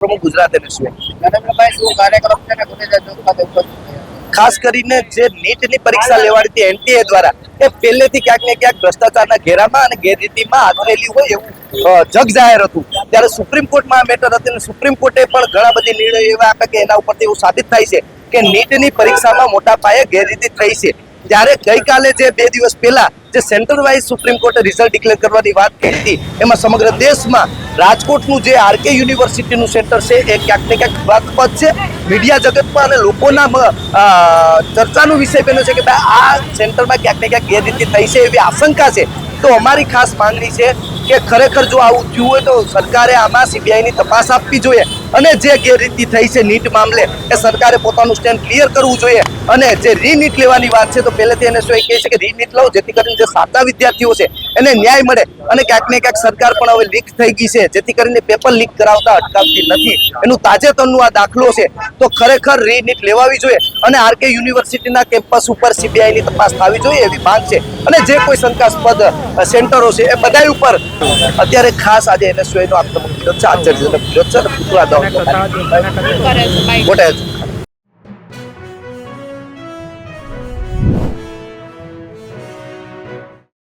પ્રમુખ ગુજરાત એનએસયુ ખાસ કરીને જે નીટની પરીક્ષા લેવાડી હતી એનટીએ દ્વારા એ પહેલેથી ક્યાંક ને ક્યાંક ભ્રષ્ટાચારના ઘેરામાં અને ગેરરીતિમાં આથરેલી હોય એવું જગ જાહેર હતું. ત્યારે સુપ્રીમ કોર્ટમાં આ મેટર હતી અને સુપ્રીમ કોર્ટે પણ ઘણા બધી નિર્ણયો એવા આપ્યા કે એના ઉપરથી એવું સાબિત થાય છે કે નીટની પરીક્ષામાં મોટા પાયે ગેરરીતિ થઈ છે. ત્યારે ગઈકાલે જે બે દિવસ પહેલા જે સેન્ટર વાઇઝ સુપ્રીમ કોર્ટે રિઝલ્ટ ડિક્લેર કરવાની વાત કરી હતી, એમાં સમગ્ર દેશમાં રાજકોટનું જે આરકે યુનિવર્સિટીનું સેન્ટર છે, એ ક્યાંક ને ક્યાંક વિવાદપદ છે. મીડિયા જગતમાં અને લોકોના ચર્ચાનો વિષય બન્યો છે કે ભાઈ આ સેન્ટરમાં ક્યાંક ને ક્યાંક ગેરરીતિ થઈ છે એવી આશંકા છે. તો અમારી ખાસ માંગણી છે કે ખરેખર જો આવું થયું હોય તો સરકારે આમાં સીબીઆઈની તપાસ આપવી જોઈએ. અને જે ગેરરીતિ થઈ છે નીટ મામલે, એ સરકારે પોતાનું સ્ટેન્ડ ક્લિયર કરવું જોઈએ. અને જે રીનીટ લેવાની વાત છે, તો પહેલેથી એને શું એ કહે છે કે રીનીટ લો, જેથી કરીને જે સાચા વિદ્યાર્થીઓ છે એને ન્યાય મળે. અને ક્યાંક ને ક્યાંક સરકાર પણ હવે લીક થઈ ગઈ છે. જેથી કરીને પેપર લીક કરાવતા અટકાવતી નથી. એનું તાજેતરનું આ દાખલો છે. તો ખરેખર રીનીટ લેવાવી જોઈએ અને આરકે યુનિવર્સિટીના કેમ્પસ ઉપર સીબીઆઈની તપાસ થવી જોઈએ એવી માંગ છે. અને જે કોઈ શંકાસ્પદ સેન્ટરો છે એ બધા ઉપર અત્યારે ખાસ આજે એને નો આક્રમક વિરોધ છે. આચાર્યજનક વિરોધ છે અને પૂતળા બોટાદ.